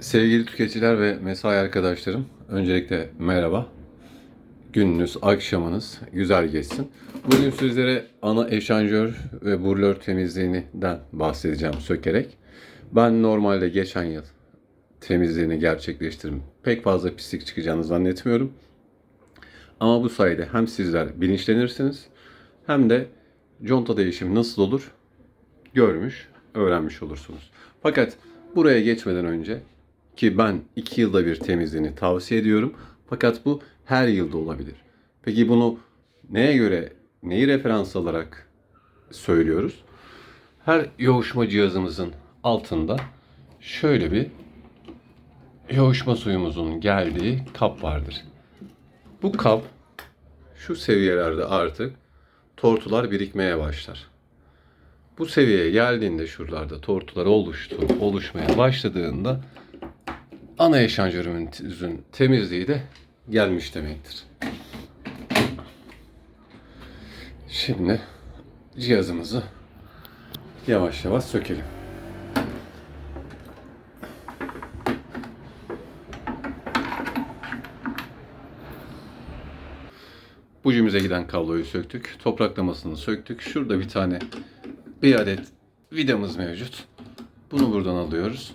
Sevgili tüketiciler ve mesai arkadaşlarım, öncelikle merhaba. Gününüz, akşamınız güzel geçsin. Bugün sizlere ana eşanjör ve burlör temizliğinden bahsedeceğim sökerek. Ben normalde geçen yıl temizliğini gerçekleştirdim. Pek fazla pislik çıkacağını zannetmiyorum. Ama bu sayede hem sizler bilinçlenirsiniz hem de conta değişimi nasıl olur görmüş, öğrenmiş olursunuz. Fakat buraya geçmeden önce ki ben iki yılda bir temizliğini tavsiye ediyorum. Fakat bu her yılda olabilir. Peki bunu neye göre, neyi referans alarak söylüyoruz? Her yoğuşma cihazımızın altında şöyle bir yoğuşma suyumuzun geldiği kap vardır. Bu kap şu seviyelerde artık tortular birikmeye başlar. Bu seviyeye geldiğinde şuralarda tortular oluştu, oluşmaya başladığında ana eşanjörümüzün temizliği de gelmiş demektir. Şimdi cihazımızı yavaş yavaş sökelim. Bujimize giden kabloyu söktük. Topraklamasını söktük. Şurada bir tane bir adet vidamız mevcut. Bunu buradan alıyoruz.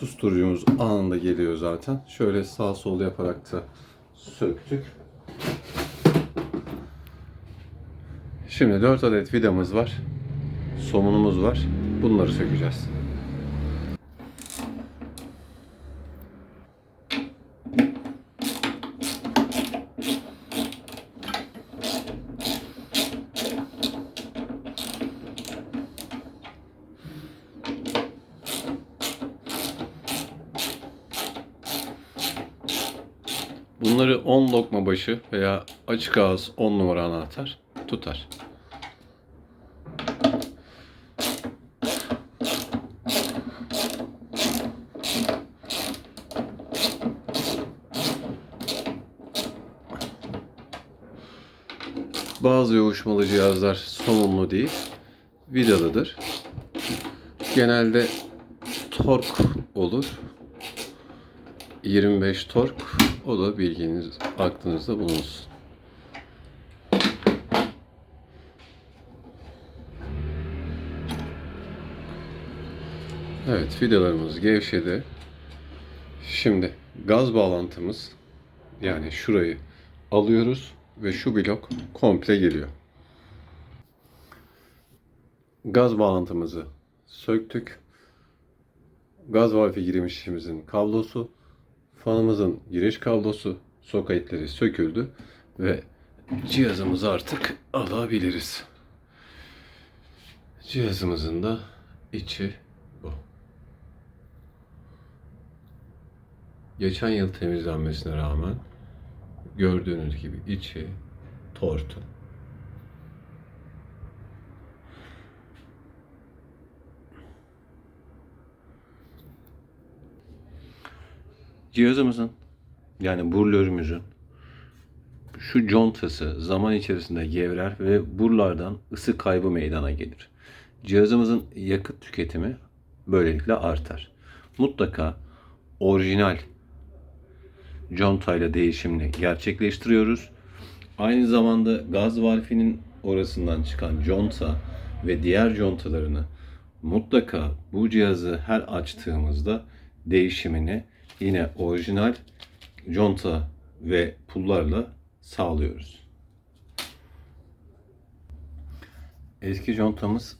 Susturucumuz anında geliyor zaten. Şöyle sağ sol yaparak da söktük. Şimdi 4 adet vidamız var. Somunumuz var. Bunları sökeceğiz. Bunları 10 lokma başı veya açık ağız 10 numara anahtar tutar. Bazı yoğuşmalı cihazlar somunlu değil, vidalıdır. Genelde tork olur. 25 tork. O da bilginiz aklınızda bulunsun. Evet, vidalarımız gevşedi. Şimdi gaz bağlantımız yani şurayı alıyoruz ve şu blok komple geliyor. Gaz bağlantımızı söktük. Gaz valfi girişimizin kablosu, fanımızın giriş kablosu, soketleri söküldü ve cihazımızı artık alabiliriz. Cihazımızın da içi bu. Geçen yıl temizlenmesine rağmen gördüğünüz gibi içi tortu. Cihazımızın yani burlörümüzün şu contası zaman içerisinde gevrer ve burlardan ısı kaybı meydana gelir. Cihazımızın yakıt tüketimi böylelikle artar. Mutlaka orijinal contayla değişimini gerçekleştiriyoruz. Aynı zamanda gaz valfinin orasından çıkan conta ve diğer contalarını mutlaka bu cihazı her açtığımızda değişimini yine orijinal conta ve pullarla sağlıyoruz. Eski contamız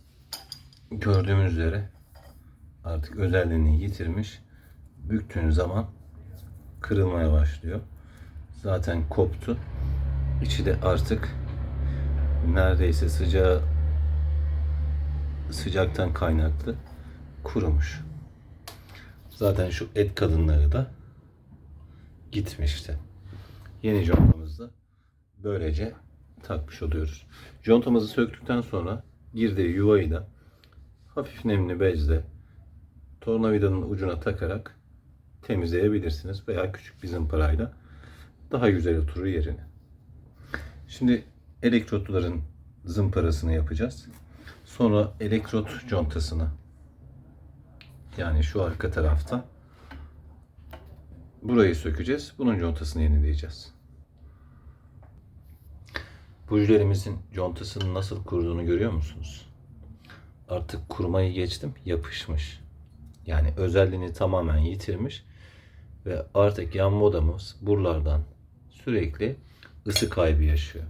gördüğümüz üzere artık özelliğini yitirmiş. Büktüğün zaman kırılmaya başlıyor. Zaten koptu. İçi de artık neredeyse sıcağı sıcaktan kaynaklı kurumuş. Zaten şu et kalınlığı da gitmişti. Yeni contamızı böylece takmış oluyoruz. Contamızı söktükten sonra girdiği yuvayı da hafif nemli bezle tornavidanın ucuna takarak temizleyebilirsiniz veya küçük bir zımparayla daha güzel oturur yerine. Şimdi elektrotların zımparasını yapacağız. Sonra elektrot contasını yani şu arka tarafta burayı sökeceğiz. Bunun contasını yenileyeceğiz. Bujilerimizin contasının nasıl kuruduğunu görüyor musunuz? Artık kurumayı geçtim, yapışmış. Yani özelliğini tamamen yitirmiş ve artık yan modamız buralardan sürekli ısı kaybı yaşıyor.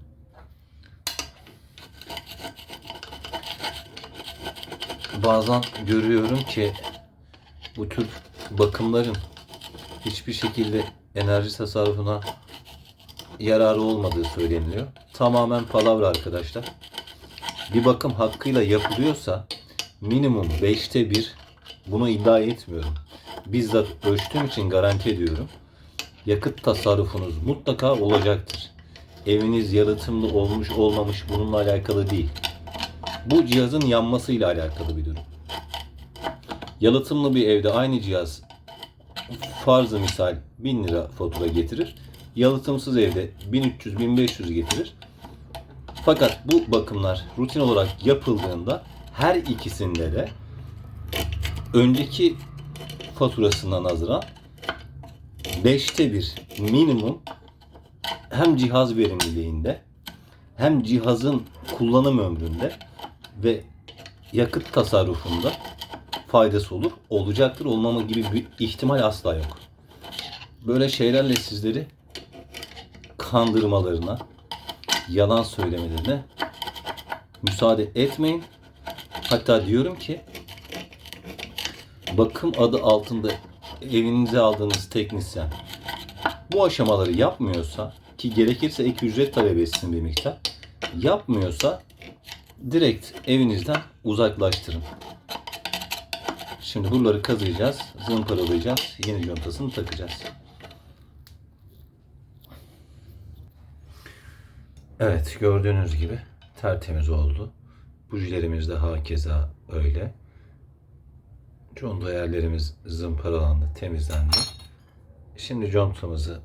Bazen görüyorum ki bu tür bakımların hiçbir şekilde enerji tasarrufuna yararı olmadığı söyleniliyor. Tamamen palavra arkadaşlar. Bir bakım hakkıyla yapılıyorsa minimum 5'te 1 bunu iddia etmiyorum. Bizzat ölçtüğüm için garanti ediyorum. Yakıt tasarrufunuz mutlaka olacaktır. Eviniz yalıtımlı olmuş olmamış bununla alakalı değil. Bu cihazın yanmasıyla alakalı bir durum. Yalıtımlı bir evde aynı cihaz farzı misal 1000 lira fatura getirir. Yalıtımsız evde 1300-1500 getirir. Fakat bu bakımlar rutin olarak yapıldığında her ikisinde de önceki faturasından nazaran 5'te bir minimum hem cihaz verimliliğinde hem cihazın kullanım ömründe ve yakıt tasarrufunda faydası olur. Olacaktır olmama gibi bir ihtimal asla yok. Böyle şeylerle sizleri kandırmalarına, yalan söylemelerine müsaade etmeyin. Hatta diyorum ki bakım adı altında evinize aldığınız teknisyen bu aşamaları yapmıyorsa ki gerekirse ek ücret talep etsin bir miktar yapmıyorsa direkt evinizden uzaklaştırın. Şimdi buraları kazıyacağız, zımparalayacağız, yeni contasını takacağız. Evet, gördüğünüz gibi tertemiz oldu. Bujilerimiz de hakeza öyle. Conta yerlerimiz zımparalandı, temizlendi. Şimdi contamızı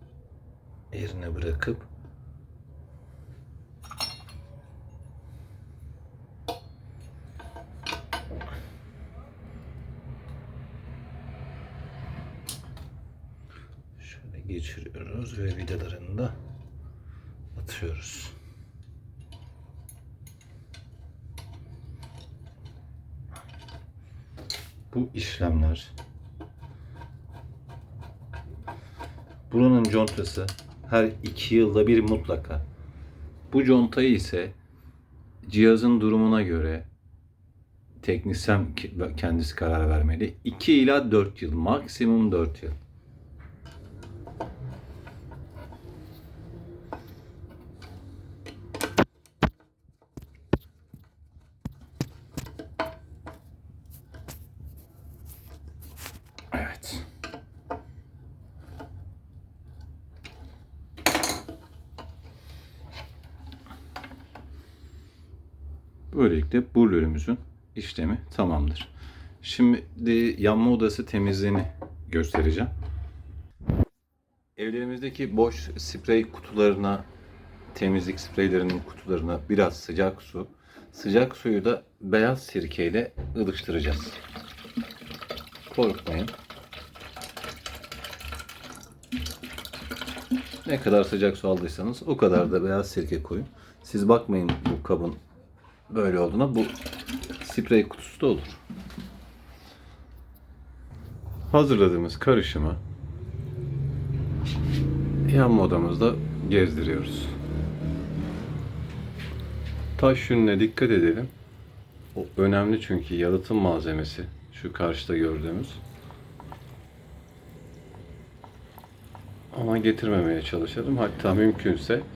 yerine bırakıp şöyle geçiriyoruz ve vidalarını da atıyoruz. Bu işlemler buranın contası her iki yılda bir mutlaka. Bu contayı ise cihazın durumuna göre teknisyen kendisi karar vermeli. 2 ila 4 yıl, maksimum 4 yıl. Evet. Böylelikle burlörümüzün işlemi tamamdır. Şimdi yanma odası temizliğini göstereceğim. Evlerimizdeki boş sprey kutularına, temizlik spreylerinin kutularına biraz sıcak su, sıcak suyu da beyaz sirkeyle ılıştıracağız. Korkmayın. Ne kadar sıcak su aldıysanız o kadar da beyaz sirke koyun. Siz bakmayın bu kabın böyle olduğuna. Bu sprey kutusu da olur. Hazırladığımız karışımı yan modamızda gezdiriyoruz. Taş yününe dikkat edelim. O önemli çünkü yalıtım malzemesi. Şu karşıda gördüğümüz. Ama getirmemeye çalışalım. Hatta mümkünse